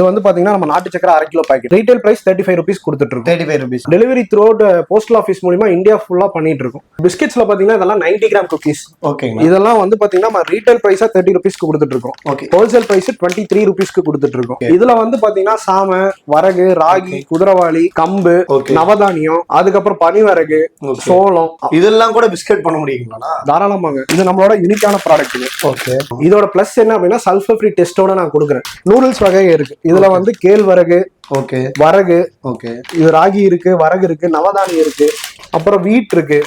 இது வந்து பாத்தீங்கன்னா நம்ம நாட்டு சக்கரை அரை kilo packet retail price thirty five rupees கொடுத்துட்டு இருக்கோம் thirty five rupees delivery throughout postal office மூலியமா இந்தியா ஃபுல்லா பண்ணிட்டு இருக்கோம் பிஸ்கெட்ஸ்ல பாத்தீங்கன்னா இதெல்லாம் 90 கிராம் குக்கீஸ் ஓகேங்க இதெல்லாம் வந்து பாத்தீங்கன்னா நம்ம ரீட்டைல் பிரைஸா தேர்ட்டி ருபீஸ்க்கு கொடுத்துட்டு இருக்கோம் okay wholesale price twenty three ருபீஸ்க்கு கொடுத்துட்டு இருக்கோம் இதுல வந்து பாத்தீங்கன்னா சாமை வரகு ராகி குதிரவாளி கம்பு ஓகே நவதானியம் அதுக்கப்புறம் பனிவரகு ஓகே சோளம். இதெல்லாம் கூட பிஸ்கட் பண்ண முடியுங்களா? தாராளமாங்க இது நம்மளோட யூனிக்கான ப்ராடக்ட் ஓகே இதோட பிளஸ் என்ன அப்படின்னா சல்ஃபர் ஃப்ரீ டெஸ்டோட நான் கொடுக்குறேன். நூடுல்ஸ் வகை இருக்கு. இதுல வந்து கேழ்வரகு ஓகே. வரகு ஓகே. இது ராகி இருக்கு வரகு இருக்கு நவதானியம் இருக்கு அப்புறம் வீட் இருக்கு.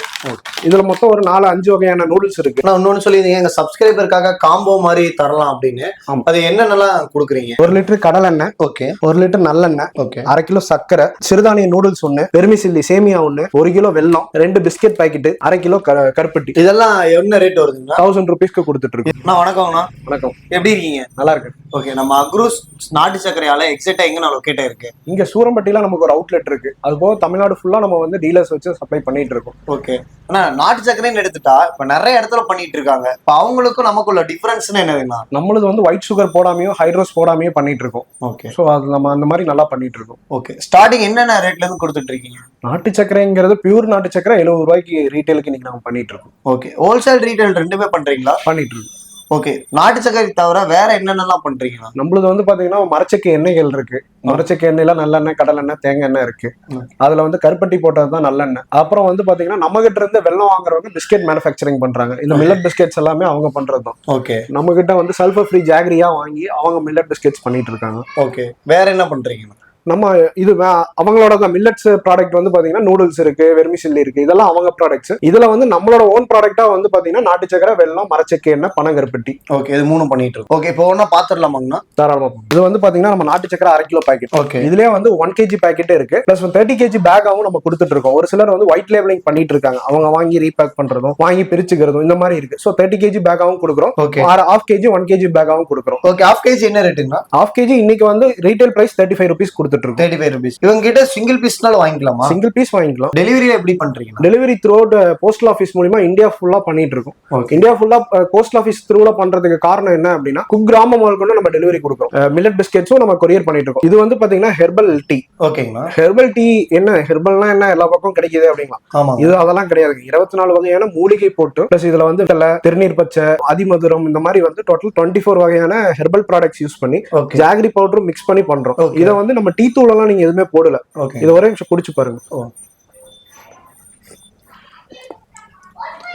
இதுல மொத்தம் ஒரு நாலு அஞ்சு வகையான நூடுல்ஸ் இருக்கு. நான் இன்னொன்னு சொல்லியிருந்தீங்க எங்க சப்ஸ்கிரைபருக்காக காம்போ மாதிரி தரலாம் அப்படின்னு. அது என்னென்னலாம் கொடுக்குறீங்க? ஒரு லிட்டர் கடலெண்ணெய் ஓகே. ஒரு லிட்டர் நல்லெண்ணெய் ஓகே. அரை கிலோ சர்க்கரை சிறுதானிய நூடுல்ஸ் ஒண்ணு பெருமிசில்லி சேமியா ஒண்ணு ஒரு கிலோ வெல்லம் ரெண்டு பிஸ்கெட் பாக்கெட் அரை கிலோ கருப்பட்டி. இதெல்லாம் என்ன ரேட் வருதுங்களா தௌசண்ட் ருபீஸ்க்கு கொடுத்துட்டு இருக்கு அண்ணா வணக்கம்ண்ணா வணக்கம். எப்படி இருக்கீங்க? நல்லா இருக்கு ஓகே நம்ம அக்ரூஸ் நாட்டு சர்க்கரையால எக்ஸாக்டா எங்க நான் லொக்கேட் இருக்கு. இங்க சூரம்பட்டியில நமக்கு ஒரு அவுட்லெட் இருக்கு. அது போக தமிழ்நாடு ஃபுல்லா நம்ம வந்து டீலர்ஸ் வச்சு சப்ளை பண்ணிட்டு இருக்கோம். ஓகே ஆனா நாட்டு சர்க்கரைன்னு எடுத்துட்டா இப்ப நிறைய இடத்துல பண்ணிட்டு இருக்காங்க. இப்ப அவங்களுக்கும் நமக்குள்ள டிஃபரன்ஸ்னு என்னதுண்ணா நம்மளது வந்து ஒயிட் சுகர் போடாமையும் ஹைட்ரோஸ் போடாமையும் பண்ணிட்டு இருக்கோம். ஓகே ஸோ அது நம்ம அந்த மாதிரி நல்லா பண்ணிட்டு இருக்கோம். ஓகே ஸ்டார்டிங் என்னென்ன ரேட்ல இருந்து கொடுத்துட்டு இருக்கீங்க? நாட்டு சக்கரைங்கிறது பியூர் நாட்டு சக்கரை எழுபது ரூபாய்க்கு ரீட்டைலுக்கு இன்னைக்கு நம்ம பண்ணிட்டு இருக்கோம். ஓகே ஹோல்சேல் ரீட்டைல் ரெண்டுமே பண்றீங்களா? பண்ணிட்டு இருக்கோம். ஓகே. நாட்டு சர்க்கரை தவிர வேற என்னென்னலாம் பண்றீங்களா நம்மளது வந்து பாத்தீங்கன்னா மரச்சக்க எண்ணெய்கள் இருக்கு. மரச்சக்க எண்ணெயில நல்லெண்ணெய் கடலெண்ணெய் தேங்காய் எண்ணெய் இருக்கு. அதுல வந்து கருப்பட்டி போட்டது தான் நல்லெண்ணெய். அப்புறம் வந்து பாத்தீங்கன்னா நம்ம கிட்ட இருந்து வெள்ளம் வாங்குறவங்க பிஸ்கெட் மேனுஃபேக்சரிங் பண்றாங்க. இந்த மில்லட் பிஸ்கெட்ஸ் எல்லாமே அவங்க பண்றது தான். ஓகே. நம்ம கிட்ட வந்து சல்ஃபர் ஃப்ரீ ஜாகரியா வாங்கி அவங்க மில்லட் பிஸ்கெட்ஸ் பண்ணிட்டு இருக்காங்க. ஓகே. வேற என்ன பண்றீங்க நம்ம இது அவங்களோட மில்லட்ஸ் ப்ராடக்ட் வந்து பாத்தீங்கன்னா நூடுல்ஸ் இருக்கு வெர்மிசில்லி இருக்கு இதெல்லாம் அவங்க ப்ராடக்ட்ஸ் இதுல வந்து நம்மளோட ஓன் ப்ராடக்ட்டா வந்து பாத்தீங்கன்னா நாட்டு சக்கரை வெள்ளம் மரச்சக்க எண்ணெய் பனங்கருப்பட்டி. ஓகே இது மூணு பண்ணிட்டு இருக்கோம். ஓகே இப்போ ஒன்னா பாத்துடலாமாங்கண்ணா? தாராளமா. இது வந்து பாத்தீங்கன்னா நம்ம நாட்டு சக்கரை அரை கிலோ பாக்கெட் ஓகே இதுலயே வந்து ஒன் கேஜி பாக்கெட் இருக்கு. பிளஸ் தேர்ட்டி கேஜி பேக்காவும் நம்ம கொடுத்துட்டு இருக்கோம். ஒரு சிலர் வந்து ஒயிட் லேபிளிங் பண்ணிட்டு இருக்காங்க. அவங்க வாங்கி ரீபேக் பண்றதும் வாங்கி பிரிச்சுக்கிறதும் இந்த மாதிரி இருக்கு. ஸோ தேர்ட்டி கேஜி பேக்காவும் கொடுக்குறோம். Okay half KG one KG பேக்காவும் கொடுக்குறோம். ஓகே ஹாஃப் கேஜி என்ன ரேட்டுங்களா ஹாஃப் கேஜி இன்னைக்கு வந்து retail price thirty five rupees கொடுத்துட்டு இருக்கோம் தேர்ட்டி ஃபைவ் ருபீஸ் இவங்க கிட்ட சிங்கிள் பீஸ்னால வாங்கிக்கலாமா? சிங்கிள் பீஸ் வாங்கிக்கலாம். டெலிவரியில எப்படி பண்றீங்க? Delivery through out postal office மூலியமா இந்தியா ஃபுல்லா பண்ணிட்டு இருக்கோம் இந்தியா ஃபுல்லா போஸ்ட் ஆஃபீஸ் த்ரூல பண்றதுக்கு காரணம் என்ன அப்படின்னா குக்கிராமம் கொண்டு நம்ம டெலிவரி கொடுக்குறோம். மில்லட் பிஸ்கெட்ஸும் நம்ம கொரியர் பண்ணிட்டு இருக்கோம் இது வந்து பாத்தீங்கன்னா ஹெர்பல் டீ ஓகேங்களா ஹெர்பல் டீ என்ன ஹெர்பல்னா என்ன எல்லா பக்கம் கிடைக்குது அப்படிங்களா? இது அதெல்லாம் கிடையாது. இருபத்தி நாலு வகையான மூலிகை போட்டு பிளஸ் இதுல வந்து திருநீர் பச்சை அதிமதுரம் இந்த மாதிரி வந்து டோட்டல் டுவெண்ட்டி ஃபோர் வகையான ஹெர்பல் ப்ராடக்ட்ஸ் யூஸ் பண்ணி ஜாகரி பவுடரும் மிக்ஸ் பண்ணி பண்றோம். இதை வந்து நம்ம டீ தூள் எல்லாம் நீங்க எதுவுமே போடல. ஓகே இதை ஒரே நிமிஷம் குடிச்சு பாருங்க.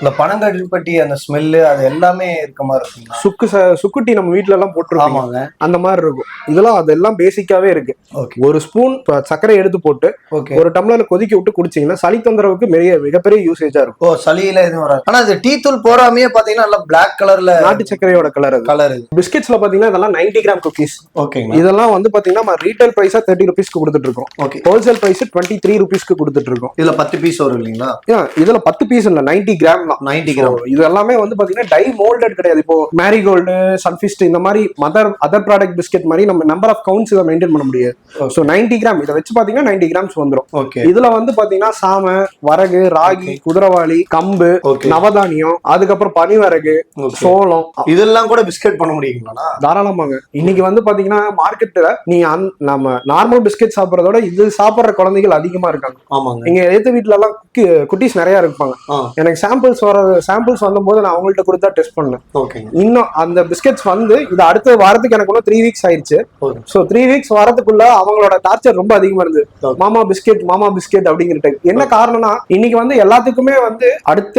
இந்த பனங்கருப்பட்டி அந்த ஸ்மெல்லு அது எல்லாமே இருக்க மாதிரி இருக்குங்களா? சுக்கு ச- சுக்கு டீ நம்ம வீட்ல எல்லாம் போட்டுருக்கோம் ஆமாங்க. அந்த மாதிரி இருக்கும். இதெல்லாம் அதெல்லாம் பேசிக்காவே இருக்கு. ஓகே. ஒரு ஸ்பூன் சர்க்கரை எடுத்து போட்டு ஓகே. ஒரு டம்ளர்ல கொதிக்க விட்டு குடிச்சீங்கன்னா சளி தொந்தரவுக்கு மிக மிகப்பெரிய யூசேஜா இருக்கும். ஓ சளியில எதுவும் வராது. ஆனா இது டீ தூள் போறாமையே பாத்தீங்கன்னா நல்லா பிளாக் கலர்ல நாட்டு சர்க்கரையோட கலர் அது. கலர் பிஸ்கெட்ஸ்ல பாத்தீங்கன்னா இதெல்லாம் 90 கிராம் குக்கீஸ் ஓகேங்களா இதெல்லாம் வந்து பாத்தீங்கன்னா ரீட்டைல் பிரைஸா தேர்ட்டி ருபீஸ்க்கு கொடுத்துட்டு இருக்கோம். Okay. Wholesale price twenty three ருபீஸ்க்கு கொடுத்துட்டு இருக்கோம். இதுல பத்து பீஸ் வரும் இல்லைங்களா? இதுல பத்து பீஸ் இல்ல 90 கிராம் தான் நைன்டி கிராம். இது எல்லாமே வந்து பாத்தீங்கன்னா டை மோல்டட் கிடையாது. இப்போ மேரிகோல்டு சன்ஃபிஸ்ட் இந்த மாதிரி மதர் அதர் ப்ராடக்ட் பிஸ்கெட் மாதிரி நம்ம நம்பர் ஆஃப் கவுண்ட்ஸ் இதை மெயின்டைன் பண்ண முடியாது. ஸோ 90 கிராம் இதை வச்சு பாத்தீங்கன்னா 90 கிராம்ஸ் வந்துரும். ஓகே இதுல வந்து பாத்தீங்கன்னா சாமை வரகு ராகி குதிரவாளி கம்பு நவதானியம் அதுக்கப்புறம் பனிவரகு சோளம். இதெல்லாம் கூட பிஸ்கட் பண்ண முடியுங்களா தாராளமாங்க. இன்னைக்கு வந்து பாத்தீங்கன்னா மார்க்கெட்ல நீ நம்ம நார்மல் பிஸ்கெட் சாப்பிடறதோட இது சாப்பிடுற குழந்தைகள் அதிகமா இருக்காங்க. ஆமாங்க. எங்க எழுத்து வீட்ல எல்லாம் குட்டி- குட்டீஸ் நிறைய இருப்பாங்க. எனக்கு சாம்பிள்ஸ் வர சாம்பிள்ஸ் வந்தபோது நான் அவங்கள்ட்ட கொடுத்தா டெஸ்ட் பண்ணேன். ஓகேங்க இன்னும் அந்த பிஸ்கெட்ஸ் வந்து இது அடுத்த வாரத்துக்கு எனக்கு இன்னும் த்ரீ வீக்ஸ் ஆயிடுச்சு. ஓகே ஸோ த்ரீ வீக்ஸ் வரதுக்குள்ள அவங்களோட டார்ச்சர் ரொம்ப அதிகமா இருந்தது. மாமா பிஸ்கெட் மாமா பிஸ்கெட் அப்படிங்கிற டைப் என்ன காரணம்னா இன்னைக்கு வந்து எல்லாத்துக்குமே வந்து அடுத்த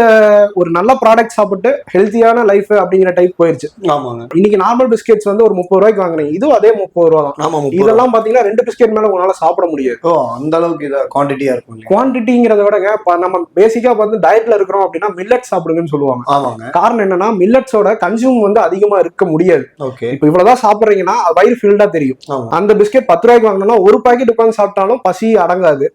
ஒரு நல்ல ப்ராடக்ட் சாப்பிட்டு ஹெல்த்தியான லைஃப் அப்படிங்கிற டைப் போயிருச்சு. ஆமாங்க. இன்னைக்கு நார்மல் பிஸ்கெட்ஸ் வந்து ஒரு முப்பது ரூபாய்க்கு வாங்குறீங்க இதுவும் அதே முப்பது ரூபா தான். ஆமா. இதெல்லாம் பாத்தீங்கன்னா ரெண்டு பிஸ்கெட் மேல உங்களால சாப்பிட முடியாது. ஓ அந்த அளவுக்கு இதை குவான்டிட்டியா இருக்கும் குவான்டிட்டிங்கிறத விடங்க நம்ம பேசிக்கா வந்து டயட்ல இருக்கிறோம் அப்படின்னா மில்லட் சாப்பிடுங்கன்னு சொல்லுவாங்க. ஆமாங்க. காரணம் என்னன்னா மில்லட்ஸோட கன்சியூம் வந்து அதிகமா இருக்க முடியாது. ஓகே. இப்போ இவ்வளவுதான் சாப்பிடுறீங்கன்னா வயிறு ஃபில்டா தெரியும். அந்த பிஸ்கெட் பத்து ரூபாய்க்கு வாங்கினா ஒரு பாக்கெட் உட்காந்து சாப்பிட்டாலும் பசி அடங்காது.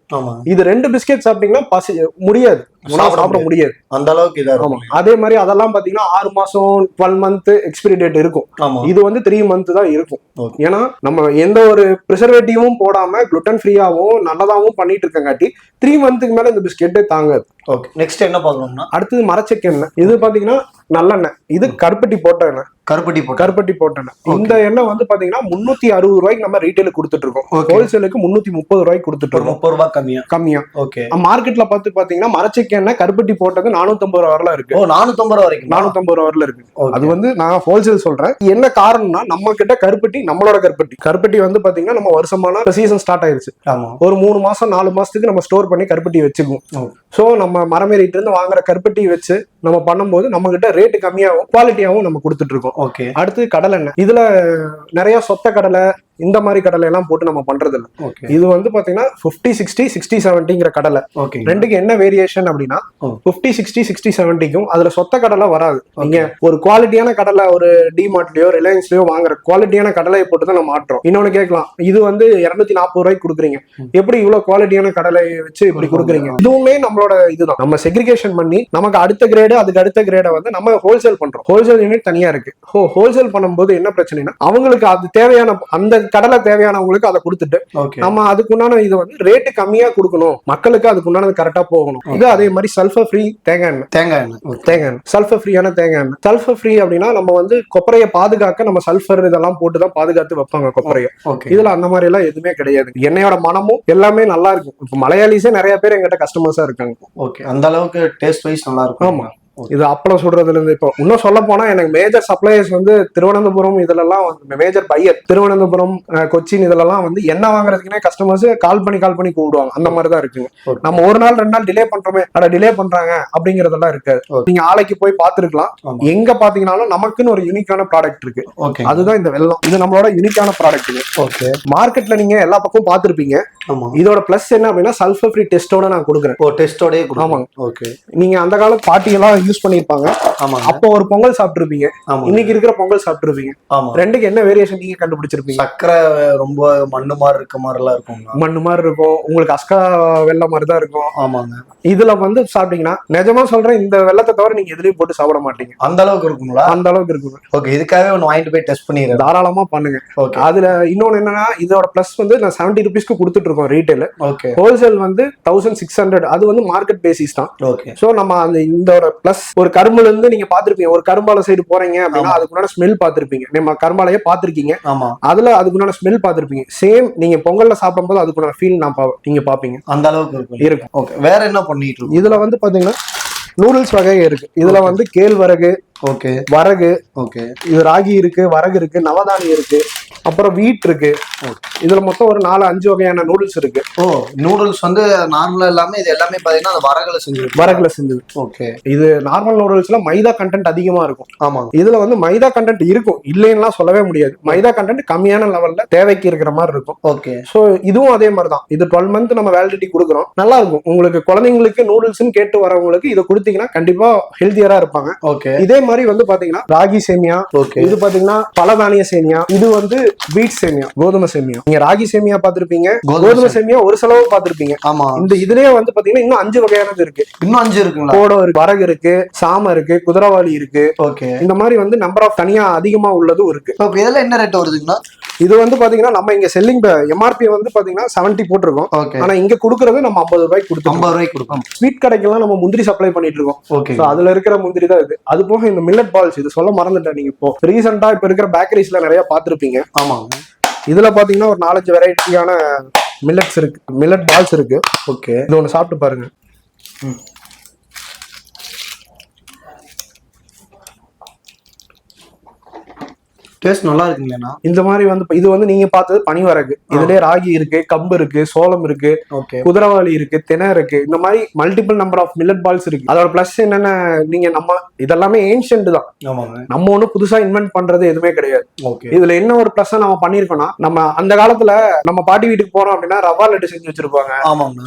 இது ரெண்டு பிஸ்கெட் சாப்பிட்டீங்கன்னா பசி முடியாது. சாப்பிட முடியாது. அந்த அளவுக்கு இதா இருக்கும். அதே மாதிரி அதெல்லாம் பாத்தீங்கன்னா ஆறு மாசம் டுவெல் மந்த் எக்ஸ்பிரி டேட் இருக்கும். இது வந்து த்ரீ மந்த் தான் இருக்கும். ஏன்னா நம்ம எந்த ஒரு ப்ரிசர்வேட்டிவும் போடாம குளுட்டன் ஃப்ரீயாவும் நல்லதாவும் பண்ணிட்டு இருக்கங்காட்டி த்ரீ மந்த்துக்கு மேல இந்த பிஸ்கெட்டே தாங்காது. ஓகே. நெக்ஸ்ட் என்ன பார்க்கணும்னா? அடுத்தது மரச்செக்கெண்ணெய் இது பாத்தீங்கன்னா நல்லெண்ணெய். இது கருப்பட்டி போட்ட எண்ணெய். கருப்பட்டி போட்டு கருப்பட்டி போட்ட எண்ணெய். இந்த எண்ணெய் வந்து பாத்தீங்கன்னா முன்னூத்தி அறுபது ரூபாய்க்கு நம்ம ரீட்டைலுக்கு கொடுத்துட்டு இருக்கோம். ஹோல்சேலுக்கு முன்னூத்தி முப்பது ரூபாய்க்கு கொடுத்துட்டு இருக்கோம். முப்பது ரூபாய் கம்மியா? கம்மியா. ஓகே. மார்க்கெட்ல பார்த்து பாத்தீங்கன்னா மரச்செக்கு எண்ணெய் கருப்பட்டி போட்டது நானூத்தம்பது ரூபா வரலாம் இருக்கு. நானூத்தம்பது ரூபா வரைக்கும். நானூத்தம்பது ரூபா வரல இருக்கு. அது வந்து நான் ஹோல்சேல் சொல்றேன். என்ன காரணம்னா நம்ம கிட்ட கருப்பட்டி நம்மளோட கருப்பட்டி. கருப்பட்டி வந்து பாத்தீங்கன்னா நம்ம வருஷமான சீசன் ஸ்டார்ட் ஆயிருச்சு. ஆமா. ஒரு மூணு மாசம் நாலு மாசத்துக்கு நம்ம ஸ்டோர் பண்ணி கருப்பட்டி வச்சுக்குவோம். சோ நம்ம மரமேறிட்டு இருந்து வாங்குற கருப்பட்டி வச்சு நம்ம பண்ணும்போது நம்ம கிட்ட ரேட்டு கம்மியாகவும் குவாலிட்டியாகவும் நம்ம கொடுத்துட்டு இருக்கோம். ஓகே அடுத்து கடலை எண்ணெய் இதுல நிறைய சொத்த கடலை இந்த மாதிரி கடலை எல்லாம் போட்டு நம்ம பண்றது இல்ல இது வந்து பாத்தீங்கன்னா 50 சிக்ஸ்டி சிக்ஸ்டி செவன்ட்டிங்கிற கடலை. ரெண்டுக்கு என்ன வேரியேஷன் அப்படின்னா. 50 சிக்ஸ்டி சிக்ஸ்டி செவன்ட்டிக்கும் அதுல சொத்த கடலை வராது. நீங்க ஒரு குவாலிட்டியான கடலை ஒரு டிமார்ட்லயோ ரிலையன்ஸ்லயோ வாங்குற குவாலிட்டியான கடலையை போட்டு தான் நம்ம மாட்டுறோம் இன்னொன்னு கேட்கலாம். இது வந்து இருநூத்தி நாற்பது ரூபாய்க்கு கொடுக்குறீங்க. எப்படி இவ்வளவு குவாலிட்டியான கடலையை வச்சு இப்படி கொடுக்குறீங்க? இதுவுமே நம்மளோட இதுதான். நம்ம செக்ரிகேஷன் பண்ணி நமக்கு அடுத்த கிரேடு அதுக்கு அடுத்த கிரேடை வந்து நம்ம ஹோல்சேல் பண்றோம். ஹோல்சேல் யூனிட் தனியா இருக்கு. ஹோல்சேல் பண்ணும்போது என்ன பிரச்சனைனா அவங்களுக்கு அது தேவையான அந்த கடலை தேவையானவங்களுக்கு அதை கொடுத்துட்டு நம்ம அதுக்குண்டான இது வந்து ரேட்டு கம்மியா கொடுக்கணும். மக்களுக்கு அதுக்குண்டானது கரெக்டா போகணும். இது அதே மாதிரி சல்ஃபர் ஃப்ரீ தேங்காய் எண்ணெய். தேங்காய் எண்ணெய். தேங்காய் எண்ணெய். சல்ஃபர் ஃப்ரீயான தேங்காய் எண்ணெய். சல்ஃபர் ஃப்ரீ அப்படின்னா நம்ம வந்து கொப்பரையை பாதுகாக்க நம்ம சல்ஃபர் இதெல்லாம் போட்டு தான் பாதுகாத்து வைப்பாங்க கொப்பரையை. ஓகே இதுல அந்த மாதிரி எல்லாம் எதுவுமே கிடையாது. எண்ணெயோட மனமும் எல்லாமே நல்லா இருக்கும். இப்போ மலையாளிஸே நிறைய பேர் எங்கிட்ட கஸ்டமர்ஸா இருக்காங்க. ஓகே அந்த அளவுக்கு டேஸ்ட் வைஸ் நல்லா இருக்கும். ஆமா. இது அப்பளம் சுடுறதுல இருந்து இப்போ இன்னும் சொல்ல போனா எனக்கு மேஜர் சப்ளையர்ஸ் வந்து திருவனந்தபுரம் இதுலலாம் வந்து மேஜர் பையர் திருவனந்தபுரம் கொச்சின் இதுலலாம் வந்து எண்ணெய் வாங்குறதுக்குனே கஸ்டமர்ஸ் கால் பண்ணி கால் பண்ணி கூப்பிடுவாங்க. அந்த மாதிரி தான் இருக்குங்க. நம்ம ஒரு நாள் ரெண்டு நாள் டிலே பண்றோமே. அட டிலே பண்றாங்க அப்படிங்கறதெல்லாம் இருக்காது. நீங்க ஆலைக்கு போய் பார்த்திருக்கலாம். ஆமா. எங்க பாத்தீங்கன்னாலும் நமக்குன்னு ஒரு யூனிக்கான ப்ராடக்ட் இருக்கு. அதுதான் இந்த வெள்ளம். இது நம்மளோட யூனிக்கான ப்ராடக்ட்டுங்க ஓகே மார்க்கெட்ல நீங்க எல்லா பக்கமும் பார்த்திருப்பீங்க. ஆமா. இதோட பிளஸ் என்ன அப்படின்னா சல்ஃபர் ஃப்ரீ டெஸ்டோட நான் கொடுக்குறேன். ஓ டெஸ்டோடயே ஆமாங்க. ஓகே நீங்க அந்த கால பாட்டியெல்லாம் யூஸ் பண்ணிருப்பாங்க. அப்போ ஒரு பொங்கல் சாப்பிட்டுருப்பீங்க. இன்னைக்கு இருக்கிற பொங்கல் சாப்பிட்டுருப்பீங்க. ரெண்டுக்கு என்ன வேரியேஷன் நீங்க கண்டுபிடிச்சிருப்பீங்க? சக்கரை ரொம்ப மண்ணு மாதிரி இருக்க மாதிரி எல்லாம் இருக்குங்க மண்ணு மாதிரி இருக்கும். உங்களுக்கு அஸ்கா வெள்ளம் மாதிரி தான் இருக்கும். ஆமாங்க. இதுல வந்து சாப்பிட்டீங்கன்னா நிஜமா சொல்றேன் இந்த வெள்ளத்தை தவிர நீங்க எதுலயும் போட்டு சாப்பிட மாட்டீங்க. அந்த அளவுக்கு இருக்குங்களா? அந்த அளவுக்கு இருக்கும். ஓகே இதுக்காகவே ஒன்று வாங்கிட்டு போய் டெஸ்ட் பண்ணிடுறேன். தாராளமா பண்ணுங்க. ஓகே அதுல இன்னொன்னு என்னன்னா இதோட பிளஸ் வந்து நான் செவன்டி ருபீஸ்க்கு கொடுத்துட்டு இருக்கோம் ரீட்டைல் ஓகே ஹோல்சேல் வந்து தௌசண்ட் சிக்ஸ் ஹண்ட்ரட் அது வந்து மார்க்கெட் பேசிஸ் தான். ஓகே சோ நம்ம அந்த இந்த பிளஸ் ஒரு கரும்புல இருந்து நீங்க பாத்திருப்பீங்க ஒரு கரும்பால சைடு போறீங்க அப்படின்னா ஆமா. அதுக்குண்டான ஸ்மெல் பாத்திருப்பீங்க நம்ம கரும்பாலையே பாத்திருக்கீங்க ஆமா. அதுல அதுக்குண்டான ஸ்மெல் பார்த்திருப்பீங்க. சேம் நீங்க பொங்கல்ல சாப்பிடும்போது அதுக்குண்டான ஃபீல் நான் நீங்க பாப்பீங்க அந்த அளவுக்கு இருக்கும். இருக்கும். ஓகே வேற என்ன பண்ணிட்டு இருக்கோம் இதுல வந்து பாத்தீங்கன்னா நூடுல்ஸ் வகை இருக்கு. இதுல வந்து கேழ்வரகு ஓகே வரகு ஓகே இது ராகி இருக்கு வரகு இருக்கு நவதானி இருக்கு. அப்புறம் வீட் இருக்கு. இதுல மொத்தம் ஒரு நாலு அஞ்சு வகையான நூடுல்ஸ் இருக்கு. ஓ நூடுல்ஸ் வந்து நார்மலா எல்லாமே இது எல்லாமே பாத்தீங்கன்னா அந்த வரகுல செஞ்சு வரகுல செஞ்சது. ஓகே இது நார்மல் நூடுல்ஸ்ல மைதா கண்டென்ட் அதிகமா இருக்கும். ஆமாங்க இதுல வந்து மைதா கண்டென்ட் இருக்கும். இல்லைன்னுலாம் சொல்லவே முடியாது. மைதா கண்டென்ட் கம்மியான லெவல்ல தேவைக்கு இருக்கிற மாதிரி இருக்கும். ஓகே ஸோ இதுவும் அதே மாதிரி தான் இது டுவெல் மந்த் நம்ம வேலிடிட்டி கொடுக்குறோம். நல்லா இருக்கும். உங்களுக்கு குழந்தைங்களுக்கு நூடுல்ஸ்னு கேட்டு வரவங்களுக்கு இதை கொடுத்தீங்கன்னா கண்டிப்பா ஹெல்த்தியரா இருப்பாங்க. ஓகே இதே மாதிரி வந்து பாத்தீங்கன்னா ராகி சேமியா ஓகே இது பாத்தீங்கன்னா பலதானிய சேமியா இது வந்து வீட் சேமியா கோதுமை சேமியா. நீங்க ராகி சேமியா பார்த்திருப்பீங்க. கோதுமை சேமியா. ஒரு செலவு பார்த்திருப்பீங்க. ஆமா. இந்த இதுலயே வந்து பாத்தீங்கன்னா இன்னும் அஞ்சு வகையானது இருக்கு. இன்னும் அஞ்சு இருக்குங்களா? கோடம் இருக்கு வரகு இருக்கு சாம இருக்கு குதிரவாளி இருக்கு. ஓகே. இந்த மாதிரி வந்து நம்பர் ஆஃப் தனியா அதிகமா உள்ளதும் இருக்கு. இதெல்லாம் என்ன ரேட் வருதுங்கண்ணா? இது வந்து பாத்தீங்கன்னா நம்ம இங்க செல்லிங் எம்ஆர்பி வந்து பாத்தீங்கன்னா செவன்டி போட்டிருக்கோம். ஆனா இங்க கொடுக்கறது நம்ம ஐம்பது ரூபாய்க்கு கொடுத்தோம் ஐம்பது ரூபாய்க்கு கொடுப்போம் ஸ்வீட் கடைக்கெல்லாம் நம்ம முந்திரி சப்ளை பண்ணிட்டு இருக்கோம். ஓகே அதுல இருக்கிற முந்திரி தான் இது. அது போக இந்த மில்லட் பால்ஸ் இது சொல்ல மறந்துட்டேன் நீங்க இப்போ. ரீசெண்டா இப்ப இருக்கிற பேக்கரிஸ்ல நிறைய பார்த்திருப்பீங்க. ஆமாங்க இதுல பாத்தீங்கன்னா ஒரு நாலஞ்சு வெரைட்டியான மில்லட்ஸ் இருக்கு. மில்லட் பால்ஸ் இருக்கு. ஓகே இது ஒண்ணு சாப்பிட்டு பாருங்க. டேஸ்ட் நல்லா இருக்குங்களேண்ணா இந்த மாதிரி வந்து இது வந்து நீங்க பார்த்தது பனிவரகு. இதுலயே ராகி இருக்கு கம்பு இருக்கு சோளம் இருக்கு குதிரவாளி இருக்கு தினை இருக்கு. இந்த மாதிரி multiple number of millet balls இருக்கு. அதோட பிளஸ் என்னென்ன நீங்க நம்ம இதெல்லாமே ஏன்ஷியன்ட் தான். நம்ம ஒண்ணும் புதுசா இன்வென்ட் பண்றது எதுவுமே கிடையாது. இதுல என்ன ஒரு பிளஸ் நம்ம பண்ணிருக்கோம்னா நம்ம அந்த காலத்துல நம்ம பாட்டி வீட்டுக்கு போறோம் அப்படின்னா ரவா லட்டு செஞ்சு வச்சிருப்பாங்க.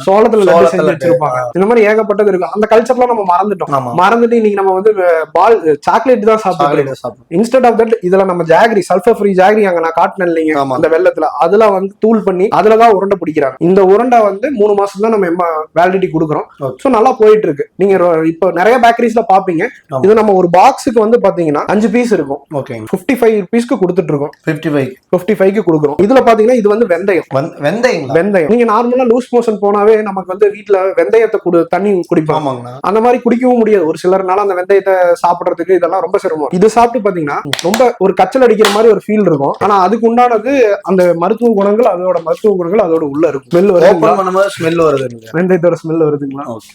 சோளத்துல லட்டு செஞ்சு. வச்சிருப்பாங்க. இந்த மாதிரி ஏகப்பட்டது இருக்கு அந்த கல்ச்சர்லாம் நம்ம மறந்துட்டோம். மறந்துட்டு இன்னைக்கு நம்ம வந்து பால் சாக்லேட் தான் சாப்பிடும் இன்ஸ்டெட் ஆஃப் தட் இதுல நம்ம jaggery jaggery sulphur free jaggery அங்க நான் காட்டினேன் இல்லைங்க. அந்த வெள்ளத்துல. அதுல வந்து தூள் பண்ணி அதுலதான் உருண்டை பிடிக்கிறாங்க. இந்த உருண்டை வந்து மூணு மாசம் தான் நம்ம வேலிடிட்டி கொடுக்குறோம். ஸோ நல்லா போயிட்டு இருக்கு நீங்க இப்போ நிறைய பேக்கரிஸ்ல பாப்பீங்க. இது நம்ம ஒரு பாக்ஸுக்கு வந்து பாத்தீங்கன்னா அஞ்சு பீஸ் இருக்கும். ஓகேங்க ஃபிஃப்டி ஃபைவ் ருபீஸ்க்கு கொடுத்துட்டு இருக்கோம் ஃபிஃப்டி ஃபைவ் ஃபிஃப்டி ஃபைவ்க்கு கொடுக்குறோம். இதுல பாத்தீங்கன்னா இது வந்து வெந்தயம். வெந்தயங்களா வெந்தயம் நீங்க நார்மலா லூஸ் மோஷன் போனாவே நமக்கு வந்து வீட்ல வெந்தயத்தை குடு தண்ணி குடிப்பாங்க. அந்த மாதிரி குடிக்கவும் முடியாது. ஒரு சிலர்னால அந்த வெந்தயத்தை சாப்பிடுறதுக்கு இதெல்லாம் ரொம்ப சிரமம். இது சாப்பிட்டு பாத்தீங்கன்னா ரொம்ப ஒரு கச்சல் அடிக்கிற மாதிரி ஒரு ஃபீல் இருக்கும். ஆனா அதுக்கு உண்டானது அந்த மருத்துவ குணங்கள் அதோட மருத்துவ குணங்கள் அதோட உள்ள இருக்கும். ஸ்மெல் பண்ணும்போது ஸ்மெல் வருதுங்க. வெந்தயத்தோட ஸ்மெல் வருதுங்களா? ஓகே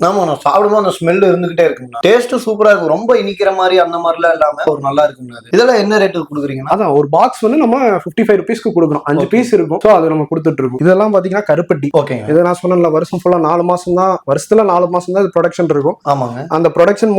ஆமா நான் சாப்பிடும்போது அந்த ஸ்மெல் இருந்துகிட்டே இருக்குங்கண்ணா டேஸ்ட் சூப்பரா இருக்கும். ரொம்ப இனிக்கிற மாதிரி அந்த மாதிரிலாம் இல்லாம ஒரு நல்லா இருக்குங்க அது. இதெல்லாம் என்ன ரேட்டு கொடுக்குறீங்கன்னா அதான் ஒரு பாக்ஸ் வந்து நம்ம ஃபிஃப்டி ஃபைவ் ருபீஸ்க்கு கொடுக்குறோம். அஞ்சு. பீஸ் இருக்கும். ஸோ அது நம்ம கொடுத்துட்டு இருக்கோம். இதெல்லாம் பாத்தீங்கன்னா கருப்பட்டி. ஓகேங்க இதை நான் சொன்னேன்ல வருஷம் ஃபுல்லா நாலு மாசம் தான் வருஷத்துல நாலு மாசம் தான் இது ப்ரொடக்ஷன் இருக்கும். ஆமாங்க. அந்த ப்ரொடக்ஷன்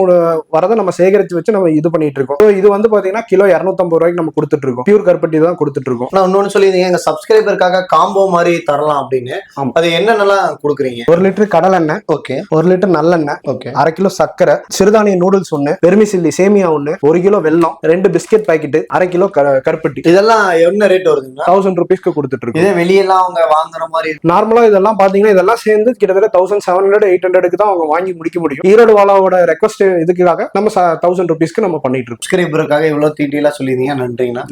வரதை நம்ம சேகரிச்சு வச்சு நம்ம இது பண்ணிட்டு இருக்கோம். So இது வந்து பாத்தீங்கன்னா கிலோ இரநூத்தம்பது ரூபாய்க்கு நம்ம கொடுத்துட்டு இருக்கோம். பியூர் கருப்பட்டி தான் கொடுத்துட்டு இருக்கோம். நான் இன்னொன்னு சொல்லியிருந்தீங்க எங்க சப்ஸ்கிரைபருக்காக காம்போ மாதிரி தரலாம் அப்படின்னு. அது என்னென்னலாம் கொடுக்குறீங்க? ஒரு லிட்டர் கடலெண்ணெய் ஓகே ஒரு லிட்டர் நல்லெண்ணெய் ஓகே அரை கிலோ சர்க்கரை சிறுதானிய நூடுல்ஸ் ஒன்று பெருமிசில்லி சேமியா ஒன்று ஒரு கிலோ வெல்லம் ரெண்டு பிஸ்கெட் பாக்கெட் அரை கிலோ கருப்பட்டி. இதெல்லாம் என்ன ரேட் வருதுங்களா? தௌசண்ட் ருபீஸ்க்கு கொடுத்துட்டு இருக்கோம் இதே வெளியெல்லாம் அவங்க வாங்குற மாதிரி நார்மலா இதெல்லாம் பாத்தீங்கன்னா இதெல்லாம் சேர்ந்து கிட்டத்தட்ட தௌசண்ட் செவன் ஹண்ட்ரட் எயிட் ஹண்ட்ரடுக்கு தான் அவங்க வாங்கி முடிக்க முடியும். ஈரோடு வாலாவோட ரெக்வஸ்ட் இதுக்காக நம்ம தௌசண்ட் ருபீஸ்க்கு நம்ம பண்ணிட்டு இருக்கோம் சப்ஸ்கிரைபருக்காக இவ்வளவு டீட்டெயிலா சொல்லியிருந்தீங்க. நன்றிங்கண்ணா.